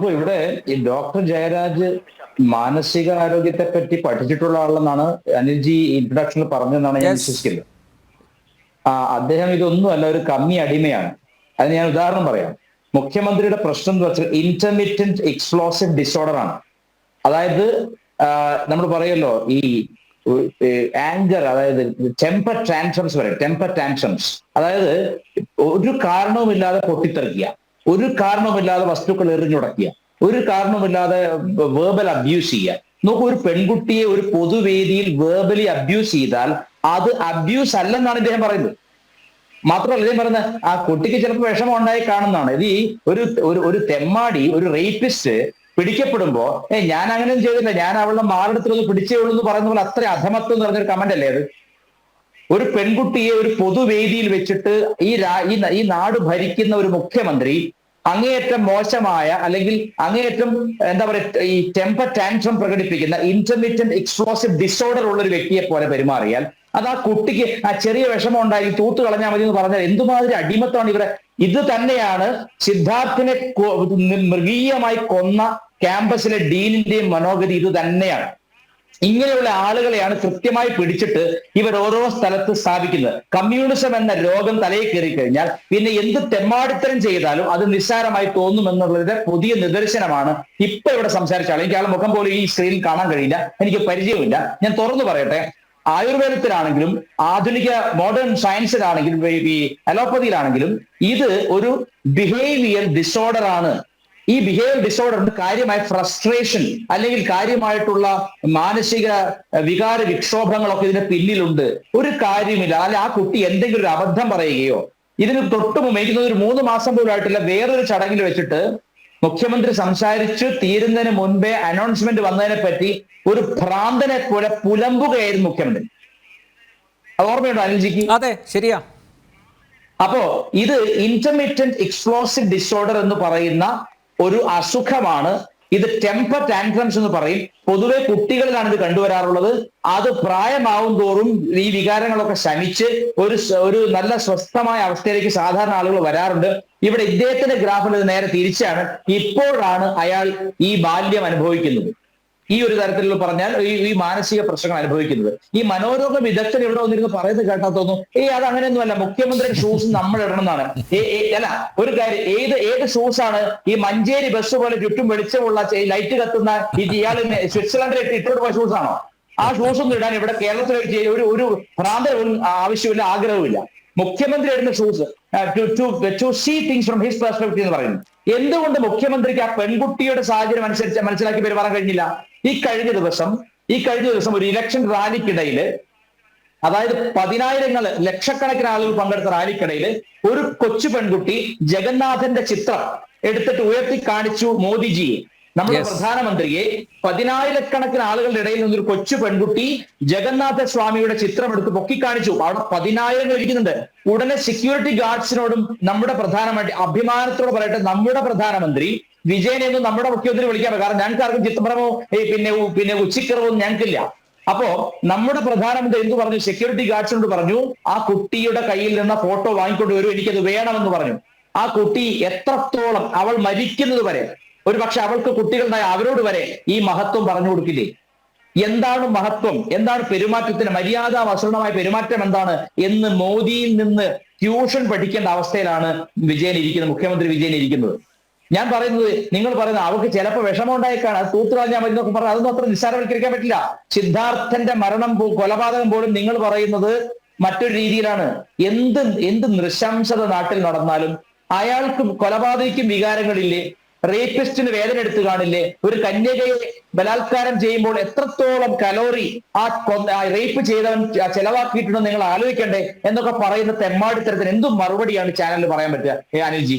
നോക്കൂ ഇവിടെ ഈ ഡോക്ടർ ജയരാജ് മാനസിക ആരോഗ്യത്തെ പറ്റി പഠിച്ചിട്ടുള്ള ആളെന്നാണ് അനിൽജി ഇൻട്രൊഡക്ഷനിൽ പറഞ്ഞതെന്നാണ് ഞാൻ വിശ്വസിക്കുന്നത്. ആ അദ്ദേഹം ഇതൊന്നുമല്ല ഒരു കമ്മി അടിമയാണ്. അതിന് ഞാൻ ഉദാഹരണം പറയാം. മുഖ്യമന്ത്രിയുടെ പ്രശ്നം എന്ന് വെച്ചാൽ ഇന്റർമീഡിയന്റ് എക്സ്പ്ലോസീവ് ഡിസോർഡർ ആണ്. അതായത് നമ്മൾ പറയല്ലോ ഈ ആങ്കർ അതായത് ടെമ്പർ ടാൻഷംസ് വരെ ടെമ്പർ ടാൻഷംസ് അതായത് ഒരു കാരണവുമില്ലാതെ പൊട്ടിത്തെറിക്കുക. ഒരു കാരണവുമില്ലാതെ വസ്തുക്കൾ എറിഞ്ഞുടക്കുക. ഒരു കാരണവുമില്ലാതെ വേർബൽ അബ്യൂസ് ചെയ്യുക. നോക്കൂ ഒരു പെൺകുട്ടിയെ ഒരു പൊതുവേദിയിൽ വേർബലി അബ്യൂസ് ചെയ്താൽ അത് അബ്യൂസ് അല്ലെന്നാണ് ഇദ്ദേഹം പറയുന്നത്. മാത്രമല്ല ഇദ്ദേഹം പറയുന്നത് ആ കുട്ടിക്ക് ചിലപ്പോൾ വിഷമം ഉണ്ടായി കാണുന്നതാണ്. ഇത് ഈ ഒരു ഒരു ഒരു തെമ്മാടി ഒരു റേപ്പിസ്റ്റ് പിടിക്കപ്പെടുമ്പോ ഏ ഞാൻ അങ്ങനെയൊന്നും ചെയ്തില്ല ഞാൻ അവളുടെ മാറിടത്തിലൊന്ന് പിടിച്ചേ ഉള്ളൂ എന്ന് പറയുന്ന പോലെ അത്ര അധമത്വം എന്ന് പറഞ്ഞൊരു കമന്റ് അല്ലേ അത്? ഒരു പെൺകുട്ടിയെ ഒരു പൊതുവേദിയിൽ വെച്ചിട്ട് ഈ ഈ നാട് ഭരിക്കുന്ന ഒരു മുഖ്യമന്ത്രി അങ്ങേയറ്റം മോശമായ അല്ലെങ്കിൽ അങ്ങേയറ്റം എന്താ പറയുക ഈ ടെമ്പർ ടാൻട്രം പ്രകടിപ്പിക്കുന്ന ഇന്റർമീഡിയറ്റ് എക്സ്പ്ലോസീവ് ഡിസോർഡർ ഉള്ള ഒരു വ്യക്തിയെ പോലെ പെരുമാറിയാൽ അത് ആ കുട്ടിക്ക് ആ ചെറിയ വിഷമം ഉണ്ടായി തൂത്ത് കളഞ്ഞാൽ മതി എന്ന് പറഞ്ഞാൽ എന്തുമാതിരി അടിമത്താണ് ഇവരെ. ഇത് തന്നെയാണ് സിദ്ധാർത്ഥിനെ മൃഗീയമായി കൊന്ന ക്യാമ്പസിലെ ഡീനിന്റെയും മനോഗതി ഇത് തന്നെയാണ്. ഇങ്ങനെയുള്ള ആളുകളെയാണ് കൃത്യമായി പിടിച്ചിട്ട് ഇവർ ഓരോ സ്ഥലത്ത് സ്ഥാപിക്കുന്നത്. കമ്മ്യൂണിസം എന്ന രോഗം തലയിൽ കയറി കഴിഞ്ഞാൽ പിന്നെ എന്ത് തെമ്മാടിത്തരം ചെയ്താലും അത് നിസ്സാരമായി തോന്നുമെന്നുള്ളതിന്റെ പുതിയ നിദർശനമാണ് ഇപ്പൊ ഇവിടെ സംസാരിച്ച ആൾ എനിക്ക് ആളെ മുഖം പോലും ഈ സ്ക്രീനിൽ കാണാൻ കഴിയില്ല. എനിക്ക് പരിചയമില്ല ഞാൻ തുറന്നു പറയട്ടെ. ആയുർവേദത്തിലാണെങ്കിലും ആധുനിക മോഡേൺ സയൻസിലാണെങ്കിലും ഈ അലോപ്പതിയിലാണെങ്കിലും ഇത് ഒരു ബിഹേവിയർ ഡിസോർഡർ ആണ്. ഈ ബിഹേവിയർ ഡിസോർഡറിന് കാര്യമായ ഫ്രസ്ട്രേഷൻ അല്ലെങ്കിൽ കാര്യമായിട്ടുള്ള മാനസിക വികാര വിക്ഷോഭങ്ങളൊക്കെ ഇതിന് പിന്നിലുണ്ട്. ഒരു കാര്യമില്ല. അല്ലെ ആ കുട്ടി എന്തെങ്കിലും ഒരു അബദ്ധം പറയുകയോ ഇതിന് തൊട്ട് മുമ്പ് എനിക്ക് ഒരു മൂന്ന് മാസം പോലും ആയിട്ടില്ല. വേറൊരു ചടങ്ങിൽ വെച്ചിട്ട് മുഖ്യമന്ത്രി സംസാരിച്ച് തീരുന്നതിന് മുൻപേ അനൗൺസ്മെന്റ് വന്നതിനെ പറ്റി ഒരു ഭ്രാന്തനെ പോലെ പുലമ്പുകയായിരുന്നു മുഖ്യമന്ത്രി. അത് ഓർമ്മയുണ്ടോ അനിൽജിക്ക്? അതെ ശരിയാ. അപ്പോ ഇത് ഇന്റർമീഡിയറ്റ് എക്സ്പ്ലോസിവ് ഡിസോർഡർ എന്ന് പറയുന്ന ഒരു അസുഖമാണ്. ഇത് ടെമ്പർ ടാൻട്രംസ് എന്ന് പറയും. പൊതുവെ കുട്ടികളിലാണ് ഇത് കണ്ടുവരാറുള്ളത്. അത് പ്രായമാവും തോറും ഈ വികാരങ്ങളൊക്കെ ശമിച്ച് ഒരു ഒരു നല്ല സ്വസ്ഥമായ അവസ്ഥയിലേക്ക് സാധാരണ ആളുകൾ വരാറുണ്ട്. ഇവിടെ ഇദ്ദേഹത്തിന്റെ ഗ്രാഫിൽ നേരെ തിരിച്ചാണ്. ഇപ്പോഴാണ് അയാൾ ഈ ബാല്യം അനുഭവിക്കുന്നത്. ഈ ഒരു തരത്തിൽ പറഞ്ഞാൽ ഈ ഈ മാനസിക പ്രശ്നങ്ങൾ അനുഭവിക്കുന്നത്. ഈ മനോരോഗ വിദഗ്ധൻ ഇവിടെ വന്നിരുന്ന് പറയുന്നത് കേട്ടാ തോന്നുന്നു ഏയ് അത് അങ്ങനെയൊന്നുമല്ല മുഖ്യമന്ത്രിയുടെ ഷൂസ് നമ്മൾ ഇടണമെന്നാണ്. അല്ല ഒരു കാര്യം ഏത് ഏത് ഷൂസ് ആണ് ഈ മഞ്ചേരി ബസ് പോലെ ചുറ്റും വെളിച്ചമുള്ള ലൈറ്റ് കത്തുന്ന ഈ ഇയാൾ സ്വിറ്റ്സർലൻഡിൽ ഇട്ടോട്ട് പോയ ഷൂസ് ആണോ? ആ ഷൂസ് ഒന്നും ഇടാൻ ഇവിടെ കേരളത്തിൽ ഒരു ഒരു ഭ്രാന്തവും ആവശ്യമില്ല ആഗ്രഹവുമില്ല. മുഖ്യമന്ത്രി ഇടുന്ന shoes to see things from his perspective എന്ന് പറയുന്നു. എന്തുകൊണ്ട് മുഖ്യമന്ത്രിക്ക് ആ പെൺകുട്ടിയുടെ സാഹചര്യം അനുസരിച്ച് മനസ്സിലാക്കി പെരുമാറാൻ കഴിഞ്ഞില്ല? ഈ കഴിഞ്ഞ ദിവസം ഈ കഴിഞ്ഞ ദിവസം ഒരു ഇലക്ഷൻ റാലിക്കിടയിൽ അതായത് പതിനായിരങ്ങൾ ലക്ഷക്കണക്കിന് ആളുകൾ പങ്കെടുത്ത റാലിക്കിടയിൽ ഒരു കൊച്ചു പെൺകുട്ടി ജഗന്നാഥന്റെ ചിത്രം എടുത്തിട്ട് ഉയർത്തി കാണിച്ചു മോദിജിയെ നമ്മുടെ. പ്രധാനമന്ത്രിയെ പതിനായിരക്കണക്കിന് ആളുകളുടെ ഇടയിൽ നിന്നൊരു കൊച്ചു പെൺകുട്ടി ജഗന്നാഥ സ്വാമിയുടെ ചിത്രം എടുത്ത് പൊക്കിക്കാണിച്ചു അവിടെ പതിനായിരങ്ങൾ ഇരിക്കുന്നുണ്ട്. ഉടനെ സെക്യൂരിറ്റി ഗാർഡ്സിനോടും നമ്മുടെ പ്രധാനമന്ത്രി അഭിമാനത്തോട് പറയട്ടെ നമ്മുടെ പ്രധാനമന്ത്രി വിജയനെയൊന്നും നമ്മുടെ മുഖ്യമന്ത്രി വിളിക്കാൻ കാരണം ഞങ്ങൾക്ക് ആർക്കും ചിത്രപ്രമോ ഈ പിന്നെ പിന്നെ ഉച്ചക്കറവും ഞങ്ങൾക്കില്ല. അപ്പോ നമ്മുടെ പ്രധാനമന്ത്രി എന്ത് പറഞ്ഞു? സെക്യൂരിറ്റി ഗാർഡ്സിനോട് പറഞ്ഞു ആ കുട്ടിയുടെ കയ്യിൽ നിന്ന് ഫോട്ടോ വാങ്ങിക്കൊണ്ട് വരും എനിക്കത് വേണമെന്ന് പറഞ്ഞു. ആ കുട്ടി എത്രത്തോളം അവൾ മരിക്കുന്നത് വരെ ഒരു പക്ഷെ അവൾക്ക് കുട്ടികളുണ്ടായ അവരോട് വരെ ഈ മഹത്വം പറഞ്ഞു കൊടുക്കില്ലേ? എന്താണ് മഹത്വം? എന്താണ് പെരുമാറ്റത്തിന് മര്യാദ വസൂണമായ പെരുമാറ്റം എന്താണ്? എന്ന് മോദിയിൽ നിന്ന് ട്യൂഷൻ പഠിക്കേണ്ട അവസ്ഥയിലാണ് വിജയൻ ഇരിക്കുന്നത് മുഖ്യമന്ത്രി വിജയൻ ഇരിക്കുന്നത്. ഞാൻ പറയുന്നത് നിങ്ങൾ പറയുന്നത് അവർക്ക് ചിലപ്പോൾ വിഷമം ഉണ്ടായേക്കാണ് അത് തൂത്തു കളഞ്ഞാൽ മതി എന്നൊക്കെ പറഞ്ഞു അതൊന്നും അത്ര നിസ്സാരവൽക്കരിക്കാൻ പറ്റില്ല. സിദ്ധാർത്ഥന്റെ മരണം കൊലപാതകം പോലും നിങ്ങൾ പറയുന്നത് മറ്റൊരു രീതിയിലാണ്. എന്ത് എന്ത് നൃശംസത നാട്ടിൽ നടന്നാലും അയാൾക്കും കൊലപാതകയ്ക്കും വികാരങ്ങളില്ലേ? റേപ്പിസ്റ്റിന് വേദന എടുത്തു കാണില്ലേ? ഒരു കന്യകയെ ബലാത്കാരം ചെയ്യുമ്പോൾ എത്രത്തോളം കലോറി ആ റേപ്പ് ചെയ്തവൻ ചെലവാക്കിയിട്ടുണ്ടെന്ന് നിങ്ങൾ ആലോചിക്കണ്ടേ? എന്നൊക്കെ പറയുന്ന തെമ്മാടിത്തരത്തിന് എന്തും മറുപടിയാണ് ചാനലിൽ പറയാൻ പറ്റുക. അനിൽജി.